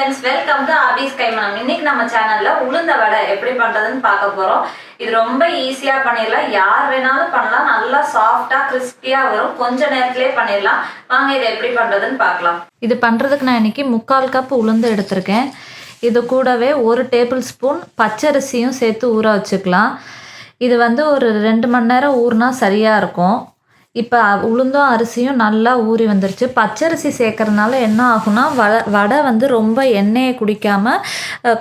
Welcome to office Kaimanam இன்னைக்கு நம்ம சேனல்ல உளுந்த வடை எப்படி பண்றதுன்னு பார்க்க போறோம். இது ரொம்ப ஈஸியா பண்ணிடலாம். யார் வேணாலும் பண்ணலாம். நல்லா சாஃப்டா கிறிஸ்பியா வரும். கொஞ்ச நேரத்திலே பண்ணிடலாம். வாங்க இதை எப்படி பண்றதுன்னு பார்க்கலாம். இது பண்ணுறதுக்கு நான் இன்னைக்கு முக்கால் கப் உளுந்து எடுத்திருக்கேன். இது கூடவே ஒரு டேபிள் ஸ்பூன் பச்சரிசியும் சேர்த்து ஊற வச்சுக்கலாம். இது வந்து ஒரு ரெண்டு மணி நேரம் ஊறினா சரியாக இருக்கும். இப்போ உளுந்தும் அரிசியும் நல்லா ஊறி வந்துருச்சு. பச்சரிசி சேர்க்கறதுனால என்ன ஆகும்னா வடை வடை வந்து ரொம்ப எண்ணெயை குடிக்காமல்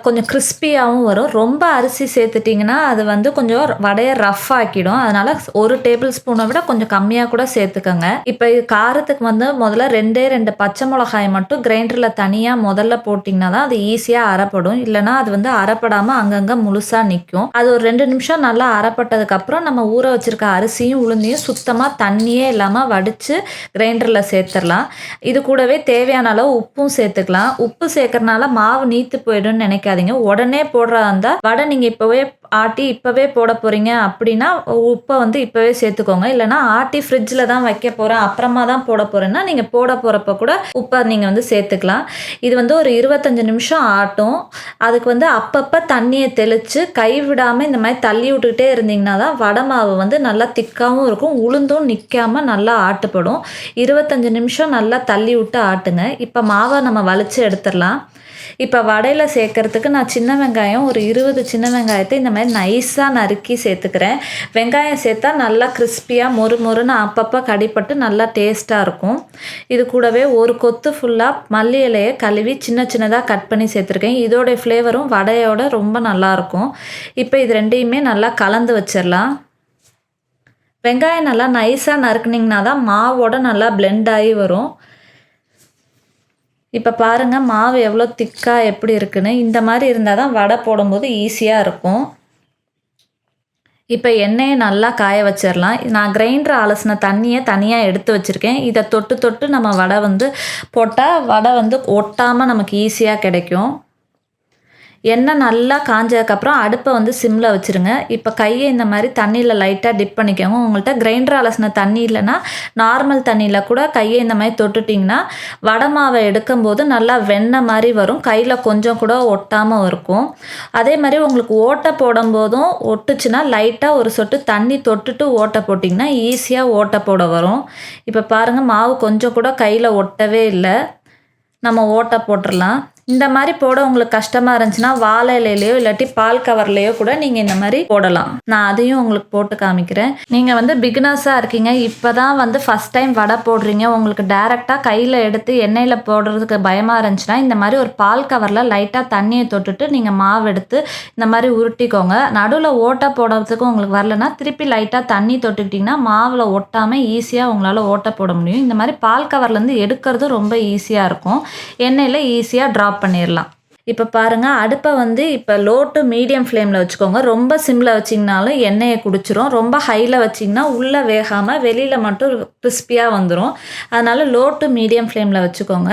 கொஞ்சம் கிறிஸ்பியாகவும் வரும். ரொம்ப அரிசி சேர்த்துட்டிங்கன்னா அது வந்து கொஞ்சம் வடையை ரஃப் ஆக்கிடும். அதனால் ஒரு டேபிள் ஸ்பூனை விட கொஞ்சம் கம்மியாக கூட சேர்த்துக்கோங்க. இப்போ இது காரத்துக்கு வந்து முதல்ல ரெண்டே ரெண்டு பச்சை மிளகாய் மட்டும் கிரைண்டரில் தனியாக முதல்ல போட்டிங்கன்னா தான் அது ஈஸியாக அரைப்படும். இல்லைனா அது வந்து அரைப்படாமல் அங்கங்கே முழுசாக நிற்கும் அது ஒரு ரெண்டு நிமிஷம் நல்லா அரைப்பட்டதுக்கப்புறம் நம்ம ஊற வச்சிருக்க அரிசியும் உளுந்தையும் சுத்தமாக தண்ணி தண்ணியே இல்லாமல் வடித்து கிரைண்டரில் சேர்த்துடலாம். இது கூடவே தேவையான அளவு உப்பும் சேர்த்துக்கலாம். உப்பு சேர்க்கறனால மாவு நீத்து போயிடும்னு நினைக்காதீங்க. உடனே போடுறதா இருந்தால் வடை நீங்கள் இப்போவே ஆட்டி இப்போவே போட போகிறீங்க அப்படின்னா உப்பை வந்து இப்போவே சேர்த்துக்கோங்க. இல்லைனா ஆட்டி ஃப்ரிட்ஜில் தான் வைக்க போகிறேன் அப்புறமா தான் போட போகிறேன்னா நீங்கள் போட போகிறப்ப கூட உப்பை நீங்கள் வந்து சேர்த்துக்கலாம். இது வந்து ஒரு இருபத்தஞ்சு நிமிஷம் ஆட்டும். அதுக்கு வந்து அப்பப்போ தண்ணியை தெளித்து கை விடாமல் இந்த மாதிரி தள்ளி விட்டுக்கிட்டே இருந்தீங்கன்னா தான் வடை மாவு வந்து நல்லா திக்காகவும் இருக்கும் உளுந்தும் நிற்கும் நல்லா ஆட்டுப்படும். இருபத்தஞ்சு நிமிஷம் நல்லா தள்ளி விட்டு ஆட்டுங்க. இப்போ மாவை நம்ம வலிச்சு எடுத்துடலாம். இப்போ வடையில் சேர்க்கறதுக்கு நான் சின்ன வெங்காயம் ஒரு இருபது சின்ன வெங்காயத்தை இந்த மாதிரி நைஸாக நறுக்கி சேர்த்துக்கிறேன். வெங்காயம் சேர்த்தா நல்லா கிறிஸ்பியாக மொறு மொறுன்னு அப்பப்போ கடிப்பட்டு நல்லா டேஸ்ட்டாக இருக்கும். இது கூடவே ஒரு கொத்து ஃபுல்லாக மல்லி இலையை கழுவி சின்ன சின்னதாக கட் பண்ணி சேர்த்துருக்கேன். இதோடைய ஃப்ளேவரும் வடையோட ரொம்ப நல்லாயிருக்கும் இப்போ இது ரெண்டையுமே நல்லா கலந்து வச்சிடலாம். வெங்காயம் நல்லா நைஸாக நறுக்குனிங்கன்னா தான் மாவோட நல்லா பிளெண்ட் ஆகி வரும். இப்போ பாருங்கள் மாவு எவ்வளோ திக்காக எப்படி இருக்குன்னு. இந்த மாதிரி இருந்தால் தான் வடை போடும்போது ஈஸியாக இருக்கும். இப்போ எண்ணெயை நல்லா காய வச்சிடலாம் நான் கிரைண்டர் அலசின தண்ணியை தனியாக எடுத்து வச்சுருக்கேன். இதை தொட்டு தொட்டு நம்ம வடை வந்து போட்டால் வடை வந்து ஒட்டாமல் நமக்கு ஈஸியாக கிடைக்கும். எண்ணெய் நல்லா காஞ்சதுக்கப்புறம் அடுப்பை வந்து சிம்மில் வச்சுருங்க. இப்போ கையை இந்த மாதிரி தண்ணியில் லைட்டாக டிப் பண்ணிக்கோங்க. உங்கள்கிட்ட கிரைண்டர் அலசின தண்ணி இல்லைன்னா நார்மல் தண்ணியில் கூட கையை இந்த மாதிரி தொட்டுட்டிங்கன்னா வடை மாவை எடுக்கும்போது நல்லா வெண்ணெய் மாதிரி வரும். கையில் கொஞ்சம் கூட ஒட்டாமல் இருக்கும். அதே மாதிரி உங்களுக்கு ஓட்டை போடும்போதும் ஒட்டுச்சுன்னா லைட்டாக ஒரு சொட்டு தண்ணி தொட்டுட்டு ஓட்டை போட்டிங்கன்னா ஈஸியாக ஓட்டை போட வரும். இப்போ பாருங்கள் மாவு கொஞ்சம் கூட கையில் ஒட்டவே இல்லை. நம்ம ஓட்டை போட்டுடலாம். இந்த மாதிரி போட உங்களுக்கு கஷ்டமாக இருந்துச்சுன்னா வாழை இலையிலையோ இல்லாட்டி பால் கவர்லையோ கூட நீங்கள் இந்த மாதிரி போடலாம். நான் அதையும் உங்களுக்கு போட்டு காமிக்கிறேன். நீங்கள் வந்து பிகினர்ஸாக இருக்கீங்க. இப்போ தான் வந்து ஃபஸ்ட் டைம் வடை போடுறீங்க. உங்களுக்கு டேரெக்டாக கையில் எடுத்து எண்ணெயில் போடுறதுக்கு பயமாக இருந்துச்சுன்னா இந்த மாதிரி ஒரு பால் கவரில் லைட்டாக தண்ணியை தொட்டுட்டு நீங்கள் மாவு எடுத்து இந்த மாதிரி உருட்டிக்கோங்க. நடுவில் ஓட்டை போடுறதுக்கு உங்களுக்கு வரலன்னா திருப்பி லைட்டாக தண்ணி தொட்டுக்கிட்டிங்கன்னா மாவில் ஒட்டாமல் ஈஸியாக உங்களால் ஓட்டை போட முடியும். இந்த மாதிரி பால் கவர்லேருந்து எடுக்கிறது ரொம்ப ஈஸியாக இருக்கும். எண்ணெயில் ஈஸியாக ட்ராப் பண்ணிடலாம் இப்போ பாருங்கள் அடுப்பை வந்து இப்போ லோ டு மீடியம் ஃப்ளேமில் வச்சுக்கோங்க. ரொம்ப சிம்மில் வச்சிங்கனாலும் எண்ணெயை குடிச்சிரும். ரொம்ப ஹையில் வச்சிங்கன்னா உள்ளே வேகாமல் வெளியில் மட்டும் கிறிஸ்பியாக வந்துடும் அதனால் லோ டு மீடியம் ஃப்ளேமில் வச்சுக்கோங்க.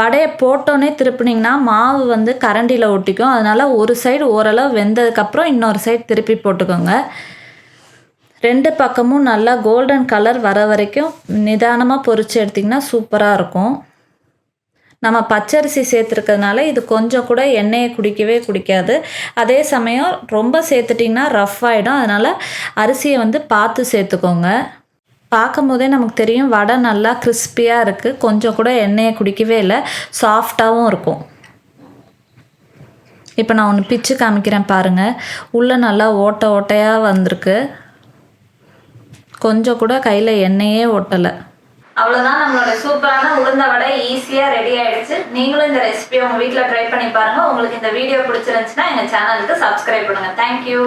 வடையை போட்டோன்னே திருப்பினீங்கன்னா மாவு வந்து கரண்டியில் ஒட்டிக்கும். அதனால் ஒரு சைடு ஓரளவு வெந்ததுக்கப்புறம் இன்னொரு சைடு திருப்பி போட்டுக்கோங்க. ரெண்டு பக்கமும் நல்லா கோல்டன் கலர் வர வரைக்கும் நிதானமாக பொறிச்சு எடுத்திங்கன்னா சூப்பராக இருக்கும். நம்ம பச்சரிசி சேர்த்துருக்கிறதுனால இது கொஞ்சம் கூட எண்ணெயை குடிக்கவே குடிக்காது. அதே சமயம் ரொம்ப சேர்த்துட்டிங்கன்னா ரஃப் ஆகிடும் அதனால் அரிசியை வந்து பார்த்து சேர்த்துக்கோங்க. பார்க்கும் போதே நமக்கு தெரியும் வடை நல்லா கிறிஸ்பியாக இருக்குது கொஞ்சம் கூட எண்ணெயை குடிக்கவே இல்லை. சாஃப்டாகவும் இருக்கும். இப்போ நான் ஒன்று பிச்சு காமிக்கிறேன் பாருங்கள் உள்ளே நல்லா ஓட்டை ஓட்டையாக வந்திருக்கு. கொஞ்சம் கூட கையில் எண்ணெயே ஒட்டலை அவ்வளோதான் நம்மளோட சூப்பரான உளுந்த வடை ஈஸியாக ரெடி ஆயிடுச்சு. நீங்களும் இந்த ரெசிபியை உங்கள் வீட்டில் ட்ரை பண்ணி பாருங்கள் உங்களுக்கு இந்த வீடியோ பிடிச்சிருந்துச்சுன்னா எங்கள் சேனலுக்கு சப்ஸ்கிரைப் பண்ணுங்கள் தேங்க்யூ